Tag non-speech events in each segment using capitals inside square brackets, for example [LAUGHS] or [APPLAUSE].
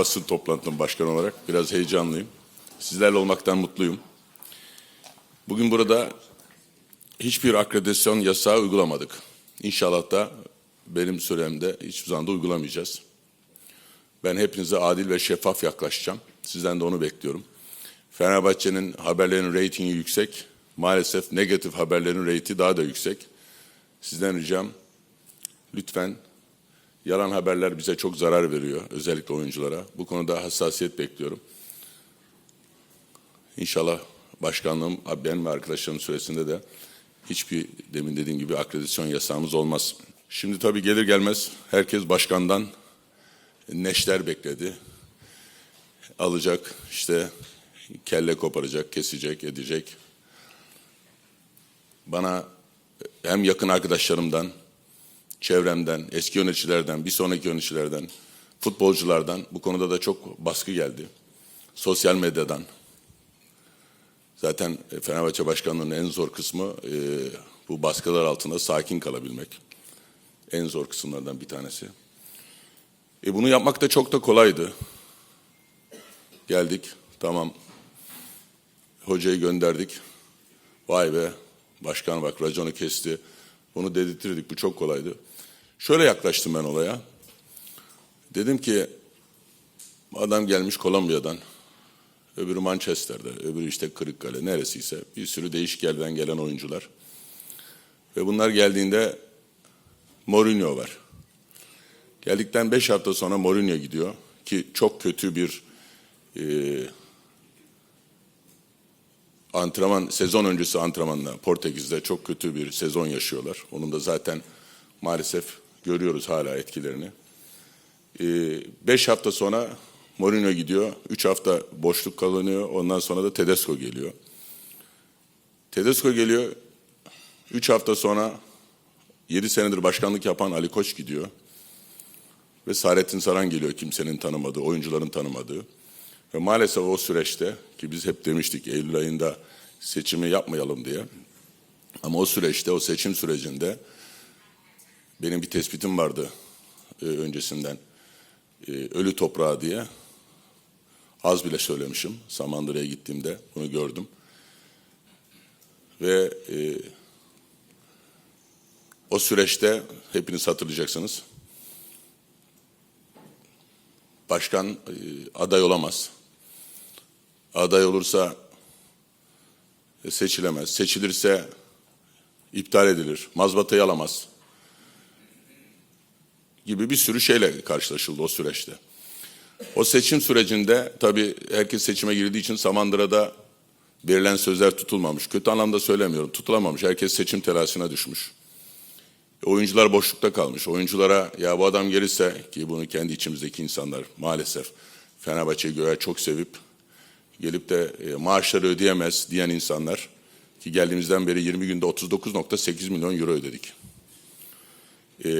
basın toplantım başkan olarak. Biraz heyecanlıyım. Sizlerle olmaktan mutluyum. Bugün burada hiçbir akreditasyon yasağı uygulamadık. İnşallah da benim süremde hiçbir zaman da uygulamayacağız. Ben hepinize adil ve şeffaf yaklaşacağım. Sizden de onu bekliyorum. Fenerbahçe'nin haberlerin reytingi yüksek. Maalesef negatif haberlerin reyti daha da yüksek. Sizden ricam lütfen yalan haberler bize çok zarar veriyor. Özellikle oyunculara. Bu konuda hassasiyet bekliyorum. İnşallah başkanlığım benim ve arkadaşlarım süresinde de hiçbir demin dediğim gibi akreditasyon yasağımız olmaz. Şimdi tabii gelir gelmez herkes başkandan neşter bekledi. Alacak işte kelle koparacak, kesecek, edecek. Bana hem yakın arkadaşlarımdan, çevremden, eski yöneticilerden, bir sonraki yöneticilerden, futbolculardan bu konuda da çok baskı geldi. Sosyal medyadan. Zaten Fenerbahçe Başkanlığı'nın en zor kısmı e, bu baskılar altında sakin kalabilmek. En zor kısımlardan bir tanesi. E, bunu yapmak da çok da kolaydı. Geldik, tamam. Hocayı gönderdik. Vay be, başkan bak raconu kesti. Bunu dedirtirdik, bu çok kolaydı. Şöyle yaklaştım ben olaya. Dedim ki, adam gelmiş Kolombiya'dan, öbürü Manchester'da, öbürü işte Kırıkkale, neresiyse bir sürü değişik yerden gelen oyuncular. Ve bunlar geldiğinde Mourinho var. Geldikten beş hafta sonra Mourinho gidiyor ki çok kötü bir e, antrenman, sezon öncesi antrenmanla Portekiz'de çok kötü bir sezon yaşıyorlar. Onun da zaten maalesef görüyoruz hala etkilerini. E, beş hafta sonra Mourinho gidiyor. Üç hafta boşluk kalınıyor. Ondan sonra da Tedesco geliyor. Tedesco geliyor. Üç hafta sonra yedi senedir başkanlık yapan Ali Koç gidiyor. Ve Saadettin Saran geliyor kimsenin tanımadığı, oyuncuların tanımadığı. Ve maalesef o süreçte ki biz hep demiştik Eylül ayında seçimi yapmayalım diye. Ama o süreçte, o seçim sürecinde benim bir tespitim vardı e, öncesinden. E, ölü toprağı diye az bile söylemişim. Samandıra'ya gittiğimde bunu gördüm. Ve e, o süreçte hepiniz hatırlayacaksınız. Başkan e, aday olamaz. Aday olursa e, seçilemez. Seçilirse iptal edilir. Mazbatayı alamaz. Gibi bir sürü şeyle karşılaşıldı o süreçte. O seçim sürecinde tabii herkes seçime girdiği için Samandıra'da verilen sözler tutulmamış. Kötü anlamda söylemiyorum. Tutulamamış. Herkes seçim telaşına düşmüş. Oyuncular boşlukta kalmış. Oyunculara ya bu adam gelirse ki bunu kendi içimizdeki insanlar maalesef Fenerbahçe'yi göğe çok sevip gelip de e, maaşları ödeyemez diyen insanlar ki geldiğimizden beri 20 günde 39.8 milyon euro ödedik. E,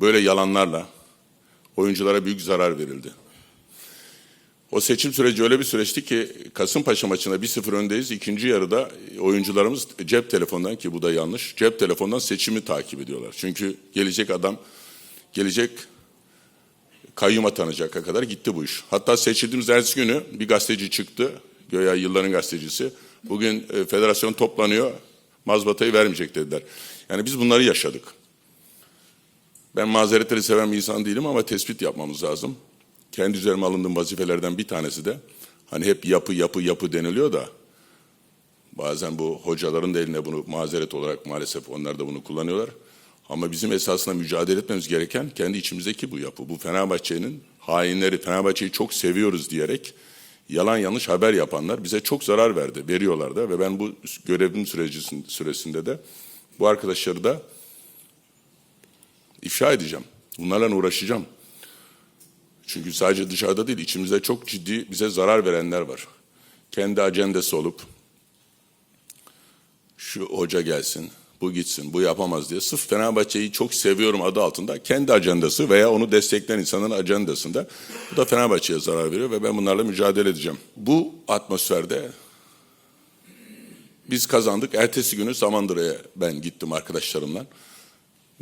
böyle yalanlarla oyunculara büyük zarar verildi. O seçim süreci öyle bir süreçti ki Kasımpaşa maçında 1-0 öndeyiz. İkinci yarıda oyuncularımız cep telefonundan ki bu da yanlış. Cep telefonundan seçimi takip ediyorlar. Çünkü gelecek adam gelecek kayyum atanacak kadar gitti bu iş. Hatta seçildiğimiz ertesi günü bir gazeteci çıktı. Göya yılların gazetecisi. Bugün e, federasyon toplanıyor. Mazbatayı vermeyecek dediler. Yani biz bunları yaşadık. Ben mazeretleri seven bir insan değilim ama tespit yapmamız lazım kendi üzerime alındığım vazifelerden bir tanesi de hani hep yapı yapı yapı deniliyor da bazen bu hocaların da eline bunu mazeret olarak maalesef onlar da bunu kullanıyorlar. Ama bizim esasında mücadele etmemiz gereken kendi içimizdeki bu yapı. Bu Fenerbahçe'nin hainleri, Fenerbahçe'yi çok seviyoruz diyerek yalan yanlış haber yapanlar bize çok zarar verdi, veriyorlar da ve ben bu görevim süresinde de bu arkadaşları da ifşa edeceğim. Bunlarla uğraşacağım. Çünkü sadece dışarıda değil, içimizde çok ciddi bize zarar verenler var. Kendi ajandası olup şu hoca gelsin, bu gitsin, bu yapamaz diye sırf Fenerbahçe'yi çok seviyorum adı altında kendi ajandası veya onu destekleyen insanların ajandasında bu da Fenerbahçe'ye zarar veriyor ve ben bunlarla mücadele edeceğim. Bu atmosferde biz kazandık. Ertesi günü Samandıra'ya ben gittim arkadaşlarımla.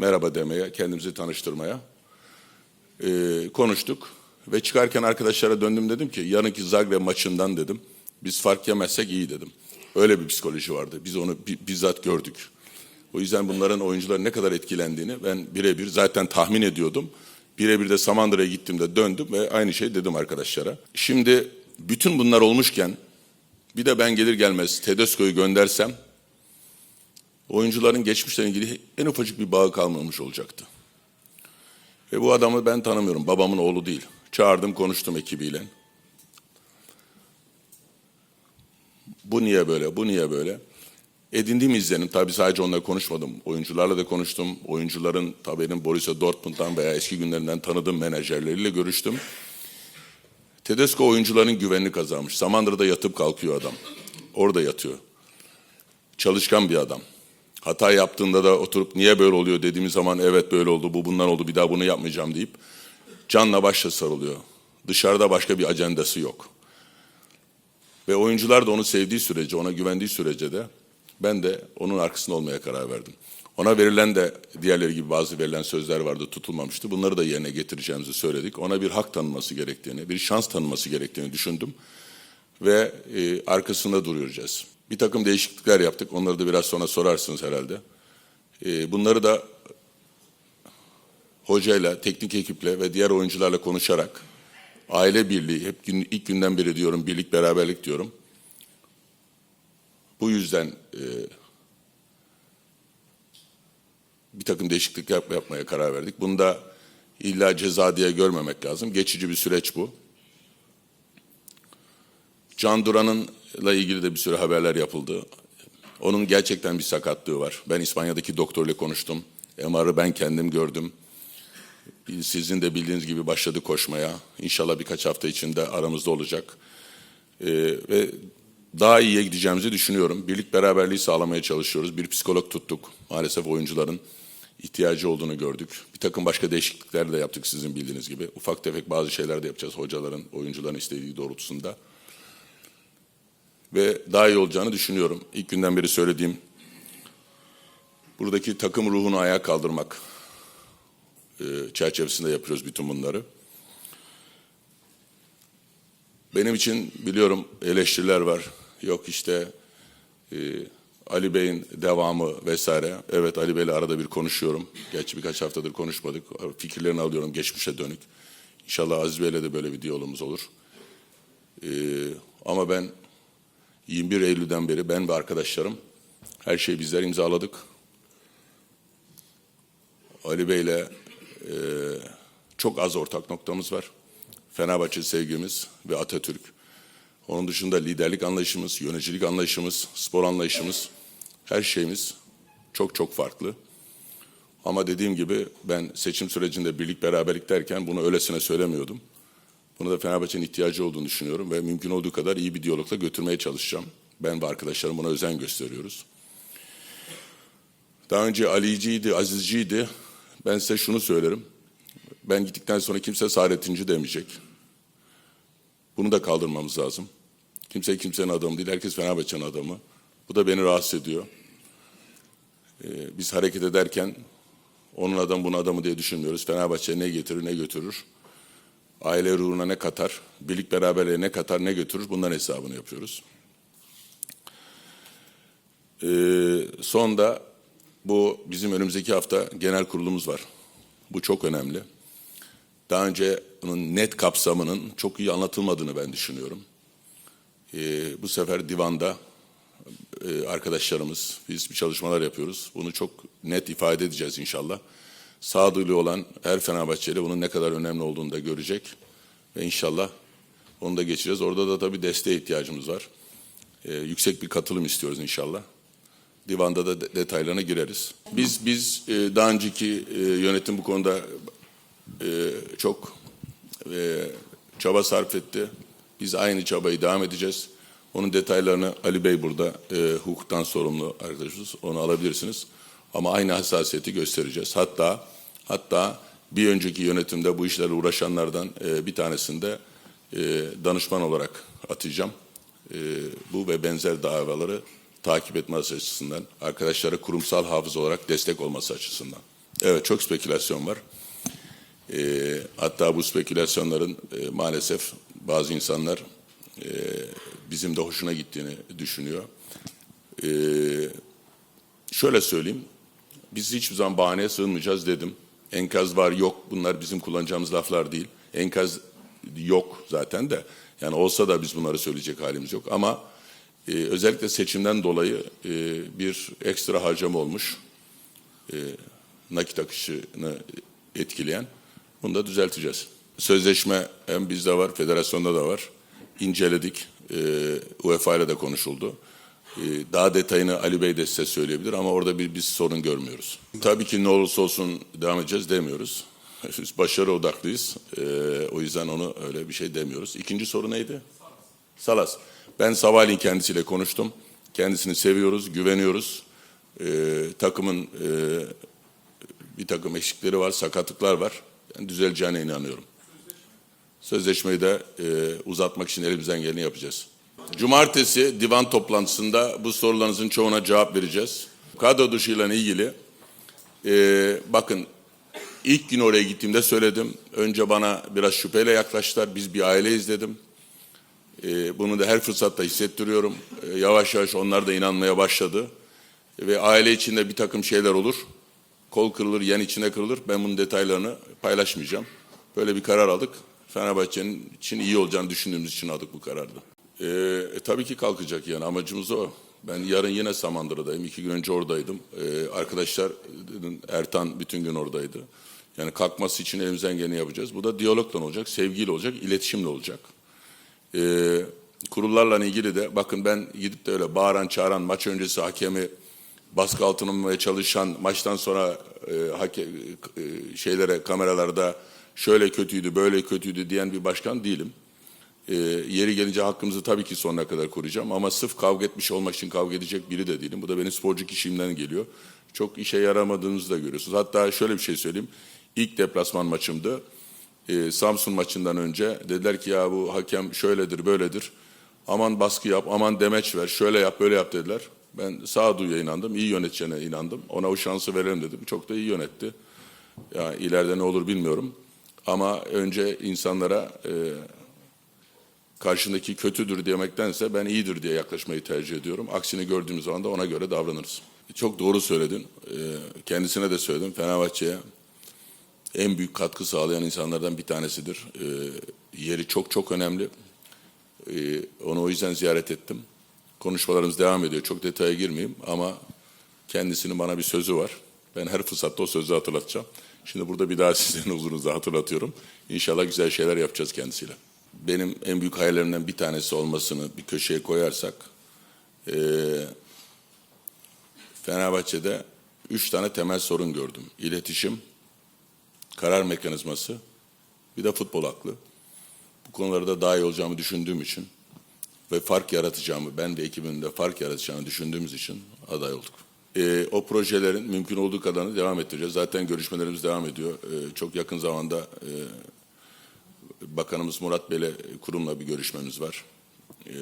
Merhaba demeye, kendimizi tanıştırmaya. Ee, konuştuk Ve çıkarken arkadaşlara döndüm dedim ki yarınki Zagreb maçından dedim. Biz fark yemezsek iyi dedim. Öyle bir psikoloji vardı. Biz onu bi- bizzat gördük. O yüzden bunların oyuncuların ne kadar etkilendiğini ben birebir zaten tahmin ediyordum. Birebir de Samandıra'ya gittiğimde döndüm ve aynı şey dedim arkadaşlara. Şimdi bütün bunlar olmuşken bir de ben gelir gelmez Tedesco'yu göndersem oyuncuların geçmişle ilgili en ufacık bir bağı kalmamış olacaktı. Ve bu adamı ben tanımıyorum. Babamın oğlu değil. Çağırdım konuştum ekibiyle. Bu niye böyle, bu niye böyle? Edindiğim izlenim, tabii sadece onunla konuşmadım. Oyuncularla da konuştum. Oyuncuların tabii benim Borussia Dortmund'dan veya eski günlerinden tanıdığım menajerleriyle görüştüm. Tedesco oyuncuların güvenini kazanmış. Samandıra'da yatıp kalkıyor adam. Orada yatıyor. Çalışkan bir adam. Hata yaptığında da oturup niye böyle oluyor dediğimiz zaman evet böyle oldu, bu bundan oldu, bir daha bunu yapmayacağım deyip canla başla sarılıyor. Dışarıda başka bir ajandası yok. Ve oyuncular da onu sevdiği sürece, ona güvendiği sürece de ben de onun arkasında olmaya karar verdim. Ona verilen de diğerleri gibi bazı verilen sözler vardı tutulmamıştı. Bunları da yerine getireceğimizi söyledik. Ona bir hak tanınması gerektiğini, bir şans tanınması gerektiğini düşündüm. Ve e, arkasında duruyoruz. Bir takım değişiklikler yaptık. Onları da biraz sonra sorarsınız herhalde. E, bunları da hocayla, teknik ekiple ve diğer oyuncularla konuşarak aile birliği, hep gün, ilk günden beri diyorum birlik beraberlik diyorum. Bu yüzden e, bir takım değişiklik yap, yapmaya karar verdik. Bunu da illa ceza diye görmemek lazım. Geçici bir süreç bu. Can Duran'ınla ilgili de bir sürü haberler yapıldı. Onun gerçekten bir sakatlığı var. Ben İspanya'daki doktorla konuştum. MR'ı ben kendim gördüm. Sizin de bildiğiniz gibi başladı koşmaya. İnşallah birkaç hafta içinde aramızda olacak. Ee, ve daha iyiye gideceğimizi düşünüyorum. Birlik beraberliği sağlamaya çalışıyoruz. Bir psikolog tuttuk. Maalesef oyuncuların ihtiyacı olduğunu gördük. Bir takım başka değişiklikler de yaptık sizin bildiğiniz gibi. Ufak tefek bazı şeyler de yapacağız hocaların, oyuncuların istediği doğrultusunda. Ve daha iyi olacağını düşünüyorum. İlk günden beri söylediğim buradaki takım ruhunu ayağa kaldırmak e, çerçevesinde yapıyoruz bütün bunları. Benim için biliyorum eleştiriler var. Yok işte e, Ali Bey'in devamı vesaire. Evet Ali Bey'le arada bir konuşuyorum. Gerçi birkaç haftadır konuşmadık. Fikirlerini alıyorum geçmişe dönük. İnşallah Aziz Bey'le de böyle bir diyalogumuz olur. E, ama ben 21 Eylül'den beri ben ve arkadaşlarım her şeyi bizler imzaladık. Ali Bey'le e, çok az ortak noktamız var. Fenerbahçe sevgimiz ve Atatürk. Onun dışında liderlik anlayışımız, yöneticilik anlayışımız, spor anlayışımız, her şeyimiz çok çok farklı. Ama dediğim gibi ben seçim sürecinde birlik beraberlik derken bunu öylesine söylemiyordum. Bunu da Fenerbahçe'nin ihtiyacı olduğunu düşünüyorum ve mümkün olduğu kadar iyi bir diyalogla götürmeye çalışacağım. Ben ve arkadaşlarım buna özen gösteriyoruz. Daha önce Ali'ciydi, Azizciydi. Ben size şunu söylerim. Ben gittikten sonra kimse Saadettinci demeyecek. Bunu da kaldırmamız lazım. Kimse kimsenin adamı değil, herkes Fenerbahçe'nin adamı. Bu da beni rahatsız ediyor. Ee, biz hareket ederken onun adamı bunun adamı diye düşünmüyoruz. Fenerbahçe ne getirir ne götürür. Aile ruhuna ne katar, birlik beraberliğe ne katar ne götürür bunların hesabını yapıyoruz. Ee, son da bu bizim önümüzdeki hafta genel kurulumuz var. Bu çok önemli. Daha önce bunun net kapsamının çok iyi anlatılmadığını ben düşünüyorum. Ee, bu sefer divanda e, arkadaşlarımız, biz bir çalışmalar yapıyoruz. Bunu çok net ifade edeceğiz inşallah. Sağduyulu olan her Fenerbahçeli bunun ne kadar önemli olduğunu da görecek. Ve inşallah onu da geçeceğiz. Orada da tabii desteğe ihtiyacımız var. Ee, yüksek bir katılım istiyoruz inşallah. Divanda da de- detaylarına gireriz. Biz biz e, daha önceki e, yönetim bu konuda e, çok e, çaba sarf etti. Biz aynı çabayı devam edeceğiz. Onun detaylarını Ali Bey burada e, hukuktan sorumlu arkadaşımız. Onu alabilirsiniz. Ama aynı hassasiyeti göstereceğiz. Hatta hatta bir önceki yönetimde bu işlerle uğraşanlardan e, bir tanesinde e, danışman olarak atayacağım. E, bu ve benzer davaları takip etmesi açısından, arkadaşlara kurumsal hafız olarak destek olması açısından. Evet çok spekülasyon var. E, hatta bu spekülasyonların e, maalesef bazı insanlar e, bizim de hoşuna gittiğini düşünüyor. E, şöyle söyleyeyim, biz hiçbir zaman bahaneye sığınmayacağız dedim. Enkaz var yok bunlar bizim kullanacağımız laflar değil. Enkaz yok zaten de. Yani olsa da biz bunları söyleyecek halimiz yok. Ama e, özellikle seçimden dolayı e, bir ekstra harcama olmuş. E, nakit akışını etkileyen. Bunu da düzelteceğiz. Sözleşme hem bizde var, federasyonda da var. İnceledik. E, UEFA ile de konuşuldu. E, daha detayını Ali Bey de size söyleyebilir ama orada bir biz sorun görmüyoruz. Tabii ki ne olursa olsun devam edeceğiz demiyoruz. [LAUGHS] Biz başarı odaklıyız. E, o yüzden onu öyle bir şey demiyoruz. İkinci soru neydi? Salas. Ben sabahleyin kendisiyle konuştum. Kendisini seviyoruz, güveniyoruz. E, takımın e, bir takım eksikleri var, sakatlıklar var. Ben düzeleceğine inanıyorum. Sözleşmeyi de e, uzatmak için elimizden geleni yapacağız. Cumartesi divan toplantısında bu sorularınızın çoğuna cevap vereceğiz. Kadro dışıyla ilgili e, bakın ilk gün oraya gittiğimde söyledim. Önce bana biraz şüpheyle yaklaştılar. Biz bir aileyiz dedim. E, bunu da her fırsatta hissettiriyorum. E, yavaş yavaş onlar da inanmaya başladı. Ve aile içinde bir takım şeyler olur. Kol kırılır, yen içine kırılır. Ben bunun detaylarını paylaşmayacağım. Böyle bir karar aldık. Fenerbahçe'nin için iyi olacağını düşündüğümüz için aldık bu kararı. E, e, tabii ki kalkacak yani amacımız o. Ben yarın yine Samandıra'dayım. İki gün önce oradaydım. E, arkadaşlar Ertan bütün gün oradaydı. Yani kalkması için elimizden geleni yapacağız. Bu da diyalogla olacak, sevgiyle olacak, iletişimle olacak. E, kurullarla ilgili de bakın ben gidip de öyle bağıran çağıran maç öncesi hakemi baskı altına almaya çalışan maçtan sonra e, hake, e, şeylere kameralarda şöyle kötüydü böyle kötüydü diyen bir başkan değilim. E, yeri gelince hakkımızı tabii ki sonuna kadar koruyacağım ama sırf kavga etmiş olmak için kavga edecek biri de değilim. Bu da benim sporcu kişiliğimden geliyor. Çok işe yaramadığınızı da görüyorsunuz. Hatta şöyle bir şey söyleyeyim. İlk deplasman maçımdı. E, Samsun maçından önce dediler ki ya bu hakem şöyledir böyledir. Aman baskı yap, aman demeç ver, şöyle yap, böyle yap dediler. Ben sağduyuya inandım, iyi yöneteceğine inandım. Ona o şansı verelim dedim. Çok da iyi yönetti. Ya ileride ne olur bilmiyorum. Ama önce insanlara e, karşındaki kötüdür demektense ben iyidir diye yaklaşmayı tercih ediyorum. Aksini gördüğümüz zaman da ona göre davranırız. Çok doğru söyledin. E, kendisine de söyledim. Fenerbahçe'ye en büyük katkı sağlayan insanlardan bir tanesidir. E, yeri çok çok önemli. E, onu o yüzden ziyaret ettim. Konuşmalarımız devam ediyor. Çok detaya girmeyeyim ama kendisinin bana bir sözü var. Ben her fırsatta o sözü hatırlatacağım. Şimdi burada bir daha [LAUGHS] sizin huzurunuzda hatırlatıyorum. İnşallah güzel şeyler yapacağız kendisiyle. Benim en büyük hayallerimden bir tanesi olmasını bir köşeye koyarsak, e, Fenerbahçe'de üç tane temel sorun gördüm. İletişim, karar mekanizması, bir de futbol aklı. Bu konularda daha iyi olacağımı düşündüğüm için ve fark yaratacağımı, ben ve ekibimin de fark yaratacağını düşündüğümüz için aday olduk. Ee, o projelerin mümkün olduğu kadarını devam ettireceğiz. Zaten görüşmelerimiz devam ediyor. Ee, çok yakın zamanda e, Bakanımız Murat Bey'le kurumla bir görüşmemiz var. Ee,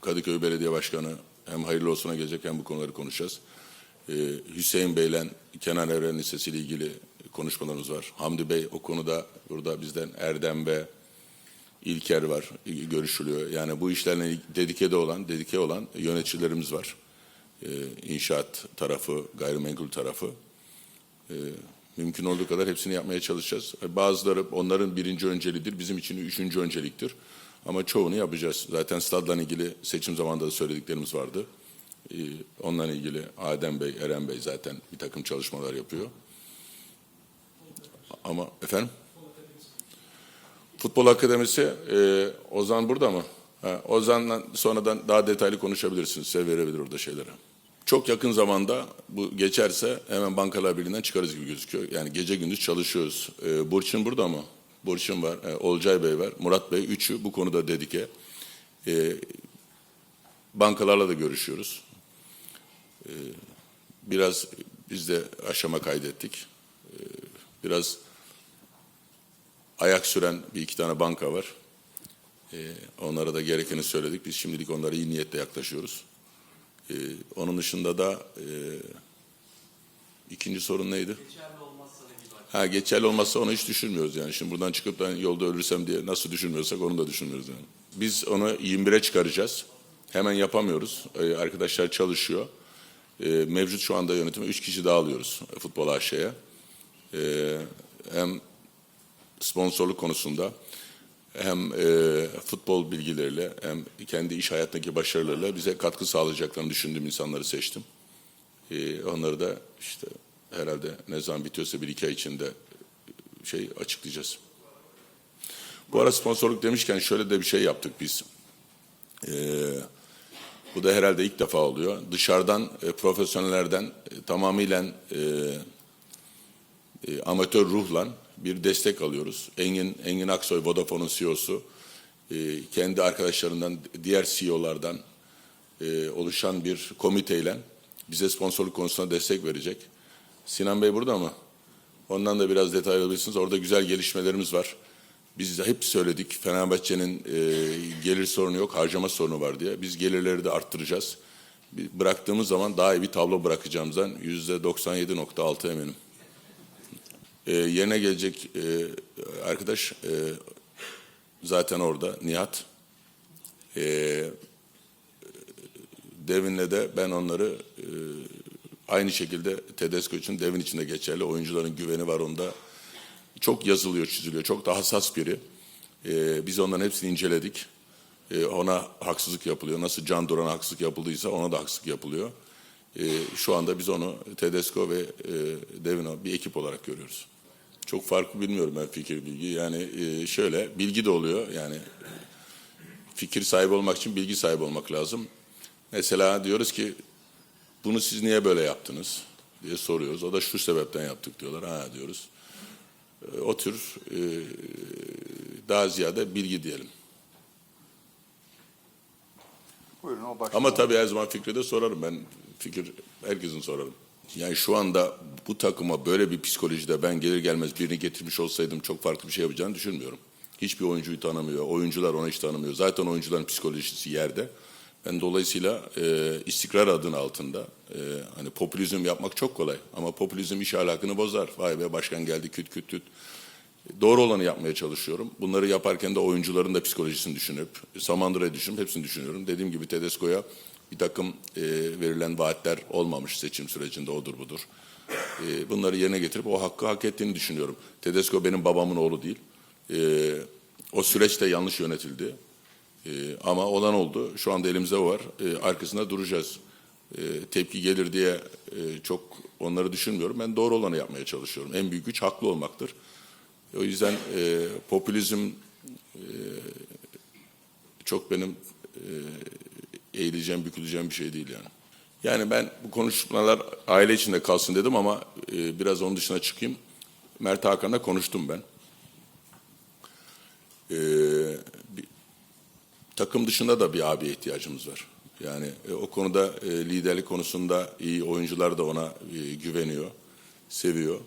Kadıköy Belediye Başkanı hem hayırlı olsuna gelecek hem bu konuları konuşacağız. Ee, Hüseyin Bey'le Kenan Evren Lisesi ile ilgili konuşmalarımız var. Hamdi Bey o konuda burada bizden Erdem ve İlker var, görüşülüyor. Yani bu işlerle dedike olan, dedike olan yöneticilerimiz var. Ee, inşaat tarafı, gayrimenkul tarafı. Mümkün olduğu kadar hepsini yapmaya çalışacağız. Bazıları onların birinci öncelidir, bizim için üçüncü önceliktir. Ama çoğunu yapacağız. Zaten stadla ilgili seçim zamanında da söylediklerimiz vardı. Ee, ilgili Adem Bey, Eren Bey zaten bir takım çalışmalar yapıyor. Ama efendim? Futbol Akademisi, e, Ozan burada mı? Ha, Ozan'la sonradan daha detaylı konuşabilirsiniz. Size verebilir orada şeyleri. Çok yakın zamanda bu geçerse hemen Bankalar Birliği'nden çıkarız gibi gözüküyor. Yani gece gündüz çalışıyoruz. E, Burçin burada mı? Burçin var, e, Olcay Bey var, Murat Bey. Üçü bu konuda dedike. E, bankalarla da görüşüyoruz. E, biraz biz de aşama kaydettik. E, biraz ayak süren bir iki tane banka var. Ee, onlara da gerekeni söyledik. Biz şimdilik onlara iyi niyetle yaklaşıyoruz. Ee, onun dışında da e, ikinci sorun neydi? Ha geçerli olmazsa onu hiç düşünmüyoruz yani. Şimdi buradan çıkıp da yolda ölürsem diye nasıl düşünmüyorsak onu da düşünmüyoruz yani. Biz onu 21'e çıkaracağız. Hemen yapamıyoruz. Ee, arkadaşlar çalışıyor. Ee, mevcut şu anda yönetime 3 kişi daha alıyoruz futbol AŞ'ye. Ee, hem sponsorluk konusunda hem e, futbol bilgileriyle hem kendi iş hayatındaki başarılarıyla bize katkı sağlayacaklarını düşündüğüm insanları seçtim. Ee, onları da işte herhalde ne zaman bitiyorsa bir iki ay içinde e, şey açıklayacağız. Bu ara sponsorluk demişken şöyle de bir şey yaptık biz. Ee, bu da herhalde ilk defa oluyor. Dışarıdan e, profesyonellerden e, tamamıyla e, e, amatör ruhla bir destek alıyoruz. Engin Engin Aksoy Vodafone'un CEO'su e, kendi arkadaşlarından diğer CEO'lardan e, oluşan bir komiteyle bize sponsorluk konusunda destek verecek. Sinan Bey burada mı? Ondan da biraz detay alabilirsiniz. Orada güzel gelişmelerimiz var. Biz de hep söyledik Fenerbahçe'nin e, gelir sorunu yok, harcama sorunu var diye. Biz gelirleri de arttıracağız. Bıraktığımız zaman daha iyi bir tablo bırakacağımızdan yüzde 97.6 eminim. E, yerine gelecek e, arkadaş e, zaten orada Nihat. E, Devin'le de ben onları e, aynı şekilde Tedesco için Devin için de geçerli. Oyuncuların güveni var onda. Çok yazılıyor, çiziliyor. Çok da hassas biri. E, biz onların hepsini inceledik. E, ona haksızlık yapılıyor. Nasıl Can Duran'a haksızlık yapıldıysa ona da haksızlık yapılıyor. E, şu anda biz onu Tedesco ve e, Devin bir ekip olarak görüyoruz. Çok farklı bilmiyorum ben fikir bilgi. Yani e, şöyle bilgi de oluyor. Yani fikir sahibi olmak için bilgi sahibi olmak lazım. Mesela diyoruz ki bunu siz niye böyle yaptınız diye soruyoruz. O da şu sebepten yaptık diyorlar. Ha diyoruz. E, O tür e, daha ziyade bilgi diyelim. Buyurun o. Ama tabii her zaman fikri de sorarım. Ben fikir herkesin sorarım. Yani şu anda bu takıma böyle bir psikolojide ben gelir gelmez birini getirmiş olsaydım çok farklı bir şey yapacağını düşünmüyorum. Hiçbir oyuncuyu tanımıyor. Oyuncular onu hiç tanımıyor. Zaten oyuncuların psikolojisi yerde. Ben dolayısıyla e, istikrar adını altında e, hani popülizm yapmak çok kolay ama popülizm iş ahlakını bozar. Vay be başkan geldi küt küt küt. Doğru olanı yapmaya çalışıyorum. Bunları yaparken de oyuncuların da psikolojisini düşünüp, Samandıra'yı düşünüp hepsini düşünüyorum. Dediğim gibi Tedesco'ya bir takım e, verilen vaatler olmamış seçim sürecinde odur budur. E, bunları yerine getirip o hakkı hak ettiğini düşünüyorum. Tedesco benim babamın oğlu değil. E, o süreçte yanlış yönetildi. E, ama olan oldu. Şu anda elimizde var. E, arkasında duracağız. E, tepki gelir diye e, çok onları düşünmüyorum. Ben doğru olanı yapmaya çalışıyorum. En büyük güç haklı olmaktır. O yüzden e, popülizm e, çok benim e, eğileceğim, büküleceğim bir şey değil yani. Yani ben bu konuşmalar aile içinde kalsın dedim ama e, biraz onun dışına çıkayım. Mert Hakan'la konuştum ben. E, bir- takım dışında da bir abiye ihtiyacımız var. Yani e, o konuda e, liderlik konusunda iyi oyuncular da ona e, güveniyor, seviyor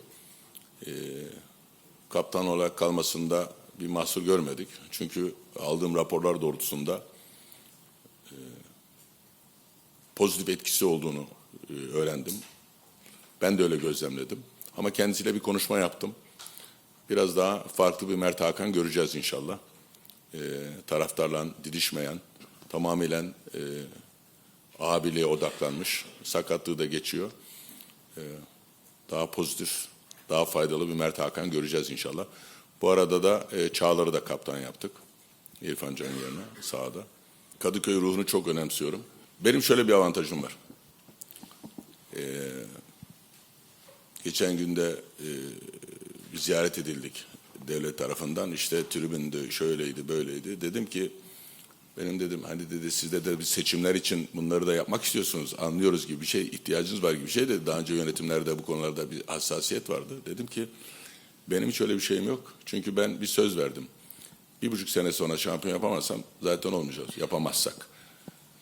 kaptan olarak kalmasında bir mahsur görmedik. Çünkü aldığım raporlar doğrultusunda e, pozitif etkisi olduğunu e, öğrendim. Ben de öyle gözlemledim. Ama kendisiyle bir konuşma yaptım. Biraz daha farklı bir Mert Hakan göreceğiz inşallah. E, taraftarla didişmeyen, tamamıyla e, abiliğe odaklanmış, sakatlığı da geçiyor daha pozitif, daha faydalı bir Mert Hakan göreceğiz inşallah. Bu arada da e, Çağlar'ı da kaptan yaptık. İrfan Can'ın yerine sahada. Kadıköy ruhunu çok önemsiyorum. Benim şöyle bir avantajım var. E, geçen günde e, bir ziyaret edildik devlet tarafından. İşte tribünde şöyleydi, böyleydi. Dedim ki benim dedim hani dedi siz de, de bir seçimler için bunları da yapmak istiyorsunuz anlıyoruz gibi bir şey ihtiyacınız var gibi bir şey dedi. Daha önce yönetimlerde bu konularda bir hassasiyet vardı. Dedim ki benim hiç öyle bir şeyim yok. Çünkü ben bir söz verdim. Bir buçuk sene sonra şampiyon yapamazsam zaten olmayacağız. Yapamazsak.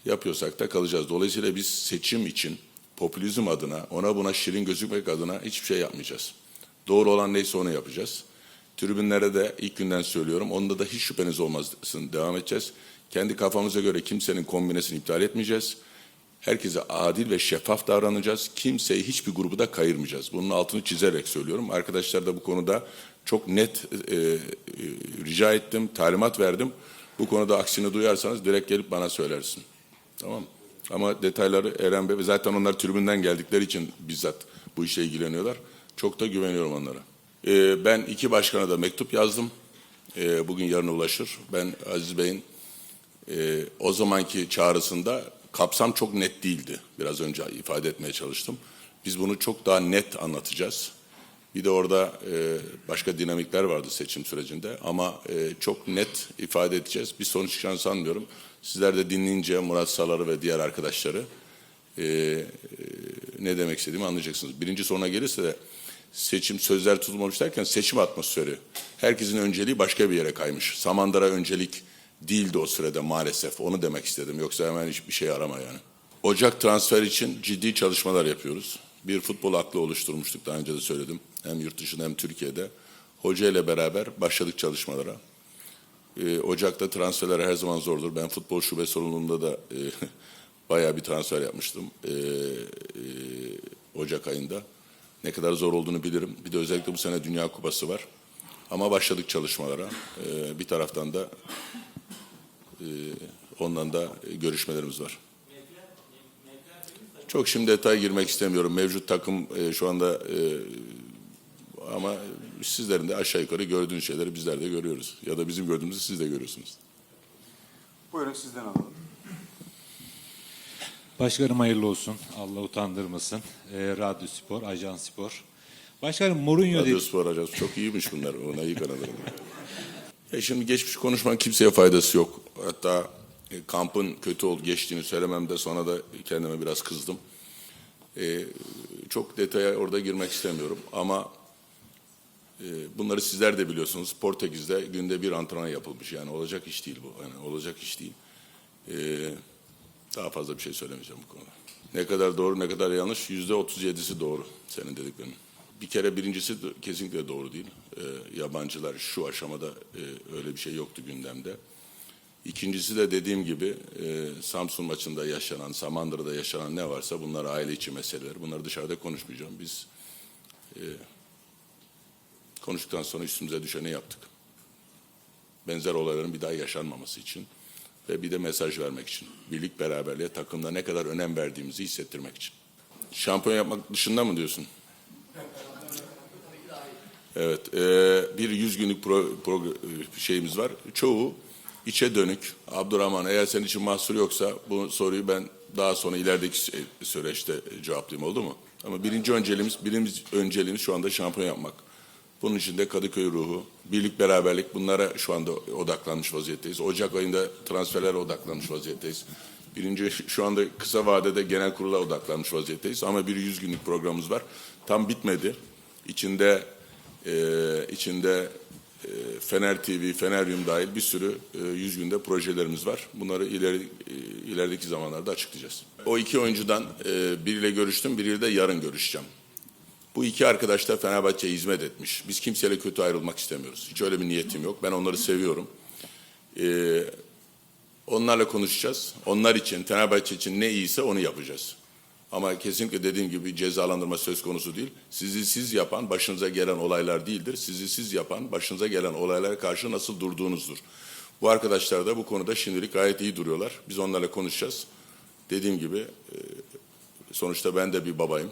Yapıyorsak da kalacağız. Dolayısıyla biz seçim için popülizm adına ona buna şirin gözükmek adına hiçbir şey yapmayacağız. Doğru olan neyse onu yapacağız. Tribünlere de ilk günden söylüyorum. Onda da hiç şüpheniz olmasın. Devam edeceğiz. Kendi kafamıza göre kimsenin kombinesini iptal etmeyeceğiz. Herkese adil ve şeffaf davranacağız. Kimseyi hiçbir grubu da kayırmayacağız. Bunun altını çizerek söylüyorum. Arkadaşlar da bu konuda çok net e, e, rica ettim, talimat verdim. Bu konuda aksini duyarsanız direkt gelip bana söylersin. Tamam? Ama detayları Eren Bey, zaten onlar tribünden geldikleri için bizzat bu işe ilgileniyorlar. Çok da güveniyorum onlara. Ee, ben iki başkana da mektup yazdım. Ee, bugün yarına ulaşır. Ben Aziz Bey'in e, o zamanki çağrısında kapsam çok net değildi. Biraz önce ifade etmeye çalıştım. Biz bunu çok daha net anlatacağız. Bir de orada e, başka dinamikler vardı seçim sürecinde ama e, çok net ifade edeceğiz. Bir sonuç çıkacağını sanmıyorum. Sizler de dinleyince Murat Salar'ı ve diğer arkadaşları e, e, ne demek istediğimi anlayacaksınız. Birinci soruna gelirse de seçim sözler tutulmamış derken seçim atmosferi. Herkesin önceliği başka bir yere kaymış. Samandıra öncelik değildi o sürede maalesef. Onu demek istedim. Yoksa hemen hiçbir şey arama yani. Ocak transfer için ciddi çalışmalar yapıyoruz. Bir futbol aklı oluşturmuştuk daha önce de söyledim. Hem yurt dışında hem Türkiye'de. Hoca ile beraber başladık çalışmalara. Ee, Ocak'ta transferler her zaman zordur. Ben futbol şube sorumluluğunda da e, [LAUGHS] bayağı bir transfer yapmıştım. Ee, e, Ocak ayında. Ne kadar zor olduğunu bilirim. Bir de özellikle bu sene Dünya Kupası var. Ama başladık çalışmalara. Ee, bir taraftan da e, ondan da görüşmelerimiz var. Çok şimdi detay girmek istemiyorum. Mevcut takım e, şu anda e, ama sizlerin de aşağı yukarı gördüğünüz şeyleri bizler de görüyoruz. Ya da bizim gördüğümüzü siz de görüyorsunuz. Buyurun sizden alalım. Başkanım hayırlı olsun. Allah utandırmasın. Ee, Radyo Spor, Ajans Spor. Başkanım Mourinho Radyo dedi. Spor Ajansı çok iyiymiş bunlar. Ona iyi kanalım. E şimdi geçmiş konuşmanın kimseye faydası yok. Hatta e, kampın kötü oldu geçtiğini söylememde sonra da kendime biraz kızdım. E, çok detaya orada girmek istemiyorum ama e, bunları sizler de biliyorsunuz. Portekiz'de günde bir antrenman yapılmış. Yani olacak iş değil bu. Yani olacak iş değil. E, daha fazla bir şey söylemeyeceğim bu konuda. Ne kadar doğru ne kadar yanlış yüzde otuz yedisi doğru senin dediklerinin. Bir kere birincisi kesinlikle doğru değil. Ee, yabancılar şu aşamada e, öyle bir şey yoktu gündemde. İkincisi de dediğim gibi e, Samsun maçında yaşanan, Samandıra'da yaşanan ne varsa bunlar aile içi meseleler. Bunları dışarıda konuşmayacağım. Biz e, konuştuktan sonra üstümüze düşeni yaptık. Benzer olayların bir daha yaşanmaması için ve bir de mesaj vermek için. Birlik beraberliğe takımda ne kadar önem verdiğimizi hissettirmek için. Şampiyon yapmak dışında mı diyorsun? Evet, e, bir 100 günlük pro, pro- e, şeyimiz var. Çoğu içe dönük. Abdurrahman eğer senin için mahsur yoksa bu soruyu ben daha sonra ilerideki sü- süreçte cevaplayayım oldu mu? Ama birinci önceliğimiz, birinci önceliğimiz şu anda şampiyon yapmak. Bunun için de Kadıköy ruhu, birlik beraberlik bunlara şu anda odaklanmış vaziyetteyiz. Ocak ayında transferlere odaklanmış vaziyetteyiz. Birinci şu anda kısa vadede genel kurula odaklanmış vaziyetteyiz. Ama bir 100 günlük programımız var. Tam bitmedi. İçinde e, içinde e, Fener TV, Feneryum dahil bir sürü e, 100 günde projelerimiz var. Bunları ileri, e, ilerideki zamanlarda açıklayacağız. O iki oyuncudan e, biriyle görüştüm, biriyle de yarın görüşeceğim. Bu iki arkadaş da Fenerbahçe'ye hizmet etmiş. Biz kimseyle kötü ayrılmak istemiyoruz. Hiç öyle bir niyetim yok. Ben onları seviyorum. Ee, onlarla konuşacağız. Onlar için, Fenerbahçe için ne iyiyse onu yapacağız. Ama kesinlikle dediğim gibi cezalandırma söz konusu değil. Sizi siz yapan başınıza gelen olaylar değildir. Sizi siz yapan başınıza gelen olaylara karşı nasıl durduğunuzdur. Bu arkadaşlar da bu konuda şimdilik gayet iyi duruyorlar. Biz onlarla konuşacağız. Dediğim gibi e, sonuçta ben de bir babayım.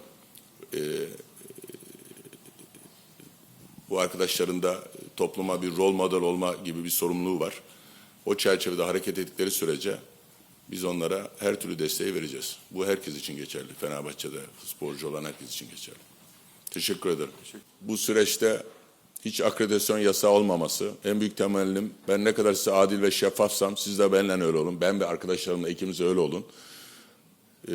E, bu arkadaşların da topluma bir rol model olma gibi bir sorumluluğu var. O çerçevede hareket ettikleri sürece biz onlara her türlü desteği vereceğiz. Bu herkes için geçerli. Fenerbahçe'de sporcu olan herkes için geçerli. Teşekkür ederim. Bu süreçte hiç akreditasyon yasağı olmaması en büyük temelim ben ne kadar size adil ve şeffafsam siz de benimle öyle olun. Ben ve arkadaşlarımla ikimiz öyle olun. Ee,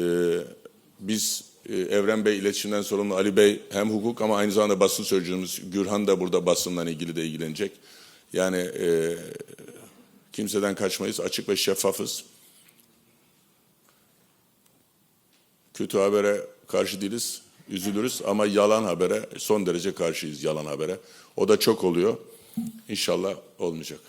biz e, Evren Bey iletişimden sorumlu Ali Bey hem hukuk ama aynı zamanda basın sözcüğümüz Gürhan da burada basınla ilgili de ilgilenecek. Yani e, kimseden kaçmayız, açık ve şeffafız. Kötü habere karşı değiliz, üzülürüz ama yalan habere son derece karşıyız yalan habere. O da çok oluyor. İnşallah olmayacak.